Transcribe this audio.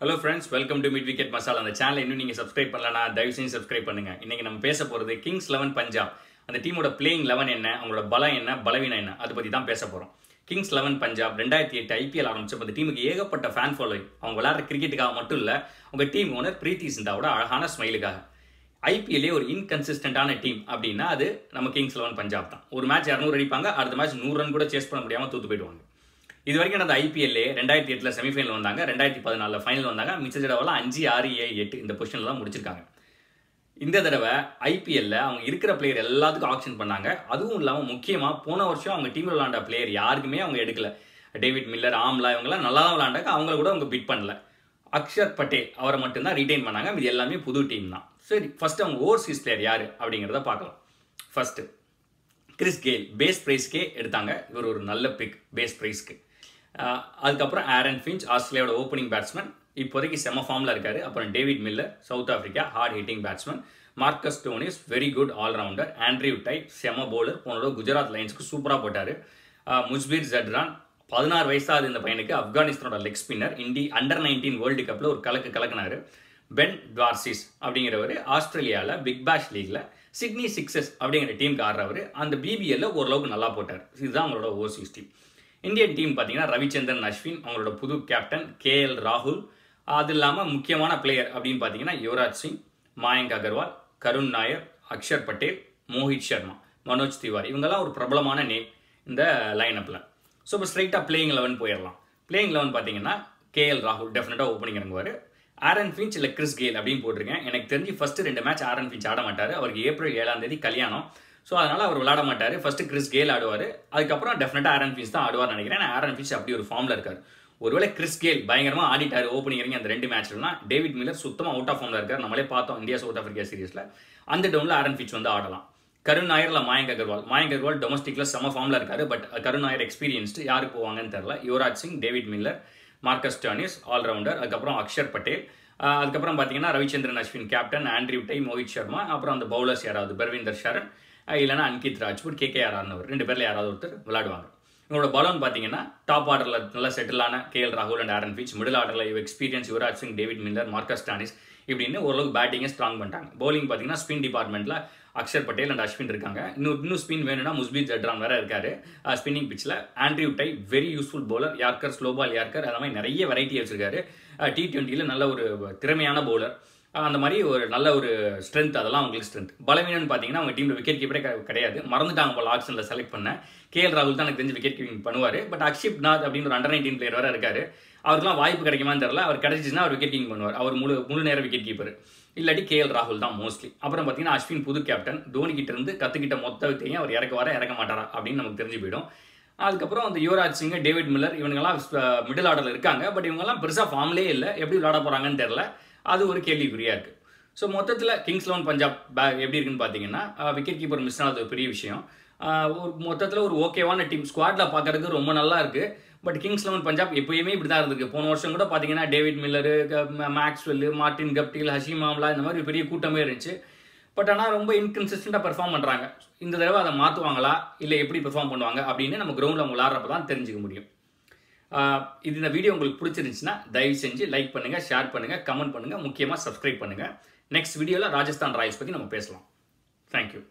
Hello friends welcome to mid wicket masala அந்த channel இன்னும் நீங்கள் சப்ஸ்கிரைப் பண்ணலனா தயவு செஞ்சு சப்ஸ்கிரைப் பண்ணுங்க. இன்னைக்கு நம்ம பேச போகிறது கிங்ஸ் லெவன் பஞ்சாப் அந்த டீமோட பிளேயிங் லெவன் என்ன அவங்களோட பலம் என்ன பலவீனம் என்ன அதை பற்றி தான் பேச போகிறோம் கிங்ஸ் லெவன் பஞ்சாப் ரெண்டாயிரத்தி எட்டு ஐபிஎல் ஆரம்பிச்சப்ப அந்த டீமுக்கு ஏகப்பட்ட ஃபேன் ஃபாலோயிங் அவங்க விளையாடுற கிரிக்கெட்டுக்காக மட்டும் இல்லை உங்கள் டீம் ஓனர் பிரீத்தி சிந்தாவோட அழகான ஸ்மைலுக்காக ஐபிஎல்லே ஒரு இன்கன்சிஸ்டண்டான டீம் அப்படின்னா அது நம்ம கிங்ஸ் லெவன் பஞ்சாப் தான். ஒரு மேட்ச் இரநூறு அடிப்பாங்க அடுத்த மேட்ச் நூறு ரன் கூட சேஸ் பண்ண முடியாமல் தூத்து போயிடுவாங்க. இது வரைக்கும் நடந்த ஐபிஎல்லே ரெண்டாயிரத்தி எட்டில் செமிஃபைனல் வந்தாங்க. ரெண்டாயிரத்தி பதினாலில் ஃபைனல் வந்தாங்க. மிச்ச தடவைலாம் அஞ்சு ஆறு ஏழு எட்டு இந்த பொசிஷனில் தான் முடிச்சிருக்காங்க. இந்த தடவை ஐபிஎல்ல அவங்க இருக்கிற பிளேயர் எல்லாத்துக்கும் ஆக்ஷன் பண்ணாங்க. அதுவும் இல்லாமல் முக்கியமாக போன வருஷம் அவங்க டீமில் விளாண்ட பிளேயர் யாருக்குமே அவங்க எடுக்கல. டேவிட் மில்லர் ஆம்லா இவங்கெல்லாம் நல்லா தான் விளாண்டாங்க அவங்கள கூட அவங்க பிட் பண்ணல. அக்ஷர் பட்டேல் அவரை மட்டும்தான் ரிட்டைன் பண்ணாங்க. இது எல்லாமே புது டீம் தான். சரி ஃபர்ஸ்ட் அவங்க ஓவர்சீஸ் பிளேயர் யார் அப்படிங்கிறத பார்க்கலாம். ஃபர்ஸ்ட் கிறிஸ் கெயில் பேஸ் ப்ரைஸ்க்கே எடுத்தாங்க. இவர் ஒரு நல்ல பிக் பேஸ் ப்ரைஸ்க்கு அதுக்கப்புறம் ஆரன் ஃபின்ச் ஆஸ்திரேலியாவோட ஓப்பனிங் பேட்ஸ்மேன் இப்போதைக்கு செம ஃபார்மில் இருக்கார். அப்புறம் David Miller South Africa hard hitting batsman Marcus Stoinis very good allrounder Andrew Tye செம பவுலர் போனோட குஜராத் லைன்ஸ்க்கு சூப்பராக போட்டார். முஸ்பீர் ஜட்ரான் பதினாறு வயசாகுது இந்த பையனுக்கு. ஆப்கானிஸ்தானோட leg spinner in the under nineteen world கப்பில் ஒரு கலக்கு கலக்குனாரு. பென் டுவார்சிஸ் அப்படிங்கிறவர் ஆஸ்திரேலியாவில் பிக் பேஷ் லீக்ல சிட்னி சிக்ஸஸ் அப்படிங்கிற டீமுக்கு ஆடுறவர். அந்த பிபிஎல்ல ஓரளவுக்கு நல்லா போட்டார். இதுதான் அவங்களோட ஓவர்சீஸ் டீம் இந்தியன் டீம் பார்த்தீங்கன்னா ரவிச்சந்திரன் அஸ்வின் அவங்களோட புது கேப்டன் கே எல் ராகுல். அது இல்லாமல் முக்கியமான பிளேயர் அப்படின்னு பார்த்தீங்கன்னா யுவராஜ் சிங் மாயங்க் அகர்வால் கருண் நாயர் அக்ஷர் பட்டேல் மோஹித் சர்மா மனோஜ் திவாரி. இவங்கெல்லாம் ஒரு பிரபலமான நேம் இந்த லைனப்பில் ஸோ இப்போ ஸ்ட்ரைட்டாக பிளேயிங் லெவன் போயிடலாம். பிளேயிங் லெவன் பார்த்தீங்கன்னா கே எல் ராகுல் டெஃபினட்டாக ஓப்பனிங் இறங்குவார். ஆரன் ஃபின்ச் இல்லை கிறிஸ் கேல் அப்படின்னு போட்டிருக்கேன். எனக்கு தெரிஞ்சு ஃபஸ்ட்டு ரெண்டு மேட்ச் ஆரன் ஃபின்ச் ஆட மாட்டார். அவருக்கு ஏப்ரல் ஏழாம் தேதி கல்யாணம். ஸோ அதனால் அவர் விளாட மாட்டார். ஃபர்ஸ்ட் கிறிஸ் கேல் ஆடுவார். அதுக்கப்புறம் டெஃபினட்டாக ஆரன் ஃபீஸ் தான் ஆடுவார்னு நினைக்கிறேன். ஆரன் ஃபீஸ் அப்படி ஒரு ஃபார்மில் இருக்கார். ஒருவேளை கிறிஸ் கேல் பயங்கரமாக ஆடிட்டார் ஓப்பனிங் இறங்கி அந்த ரெண்டு மேட்ச்லாம் டேவிட் மில்லர் சுத்தமாக அவுட் ஆஃப் ஃபார்மில் இருக்கார். நம்மளே பார்த்தோம் இந்தியா சவுத் ஆஃப்ரிக்கா சீரீஸில் அந்த டவுனில் ஆரன் ஃபீச் வந்து ஆடலாம். கருண் நாயரில் மாயங்க் அகர்வால். மாயங்க் அகர்வால் டொமஸ்டிக்கில் செம ஃபார்ம்ல இருக்கார். பட் கருண் நாயர் எக்ஸ்பீரியன்ஸ்டு யாரு போவாங்கன்னு தெரில Yuvraj Singh David Miller Marcus Stoinis all rounder அதுக்கப்புறம் அக்ஷர் பட்டேல் அதுக்கப்புறம் பார்த்தீங்கன்னா Ravichandran Ashwin captain Andrew Tye Mohit Sharma அப்புறம் அந்த பவுலர்ஸ் யாராவது? பர்வீந்தர் சரண் இல்லைனா அன்கித் ராஜ்பூர் கே கே ஆர்னவர் ரெண்டு பேரில் யாராவது ஒருத்தர் விளையாடுவாங்க. இவங்களோட பலன் பார்த்தீங்கன்னா டாப் ஆர்டரில் நல்லா செட்டிலான கே எல் ராகுல் அண்ட் ஆரன் பீச் மிடில் ஆர்டரில் இவ் experience Yuvraj Singh David Miller Marcus Stoinis இப்படின்னு ஓரளவுக்கு பேட்டிங்கை ஸ்ட்ராங் பண்ணிட்டாங்க. பவுலிங் பார்த்தீங்கன்னா ஸ்பின் டிபார்ட்மெண்ட்டில் அக்ஷர் பட்டேல் அண்ட் அஸ்வின் இருக்காங்க. இன்னும் இன்னும் ஸ்பின் வேணும்னா முஸ்பீத் ஜட்ரான் வேற இருக்காரு. ஸ்பின்னிங் பிச்சில் Andrew Tye very useful bowler yorker slow ball yorker அந்த மாதிரி நிறைய வெரைட்டி வச்சிருக்காரு. டி ட்வெண்ட்டியில் நல்ல ஒரு திறமையான பவுலர் அந்த மாதிரி ஒரு நல்ல ஒரு ஸ்ட்ரென்த் அதெல்லாம் அவங்களுக்கு ஸ்ட்ரென்த் பலவீனம்னு பார்த்தீங்கன்னா அவங்க டீமில் விக்கெட் கீப்பரே கிடையாது. மறந்துட்டாங்க போல ஆப்ஷனில் செலக்ட் பண்ண. கே எல் ராகுல் தான் எனக்கு தெரிஞ்சு விக்கெட் கீப்பிங் பண்ணுவார். பட் அக்ஷிப் நாத் அப்படின்னு ஒரு அண்டர் நைன்டீன் பிளேயர் வேறு இருக்காரு. அவருக்குலாம் வாய்ப்பு கிடைக்குமான்னு தெரியல. அவர் கிடைச்சிச்சுன்னா அவர் விக்கெட் கீப்பிங் பண்ணுவார். அவர் முழு முழு நேரம் விக்கெட் கீப்பர் இல்லாட்டி கே எல் ராகுல் தான் மோஸ்ட்லி அப்புறம் பார்த்தீங்கன்னா அஸ்வின் புது கேப்டன் தோனிக்கிட்ட இருந்து கற்றுக்கிட்ட மொத்த வித்தையும் அவர் இறக்க வர இறக்க மாட்டாரா அப்படின்னு நமக்கு தெரிஞ்சு போயிடும். அதுக்கப்புறம் அந்த யுவராஜ் சிங் டேவிட் மில்லர் இவங்கெல்லாம் மிடில் ஆர்டரில் இருக்காங்க. பட் இவங்கெல்லாம் பெருசாக ஃபார்ம்லேயே இல்லை. எப்படி விளாட போகிறாங்கன்னு தெரில அது ஒரு கேள்விக்குறியாக இருக்குது ஸோ மொத்தத்தில் கிங்ஸ் லெவன் பஞ்சாப் பே எப்படி இருக்குன்னு பார்த்தீங்கன்னா விக்கெட் கீப்பர் மிஸ் ஆனது ஒரு பெரிய விஷயம். ஒரு மொத்தத்தில் ஒரு ஓகேவான டீம் ஸ்குவாடில் பார்க்கறதுக்கு ரொம்ப நல்லா இருக்குது பட் கிங்ஸ் லெவன் பஞ்சாப் எப்பயுமே இப்படி தான் இருந்திருக்கு. போன வருஷம் கூட பார்த்தீங்கன்னா David Miller Maxwell Martin Guptill Hashim Amla இந்த மாதிரி பெரிய கூட்டமே இருந்துச்சு. பட் ஆனால் ரொம்ப இன்கன்சிஸ்டண்ட்டாக பெர்ஃபார்ம் பண்ணுறாங்க இந்த தடவை அதை மாற்றுவாங்களா இல்லை எப்படி பெர்ஃபார்ம் பண்ணுவாங்க? அப்படின்னு நம்ம கிரவுண்டில் அவங்க விளாட்றப்ப தான் தெரிஞ்சுக்க முடியும். இது இந்த வீடியோ உங்களுக்கு பிடிச்சிருந்துச்சுன்னா தயவு செஞ்சு லைக் பண்ணுங்கள் ஷேர் பண்ணுங்கள் கமெண்ட் பண்ணுங்கள் முக்கியமாக சப்ஸ்கிரைப் பண்ணுங்கள் நெக்ஸ்ட் வீடியோவில் ராஜஸ்தான் ராயல்ஸ் பற்றி நம்ம பேசலாம். தேங்க்யூ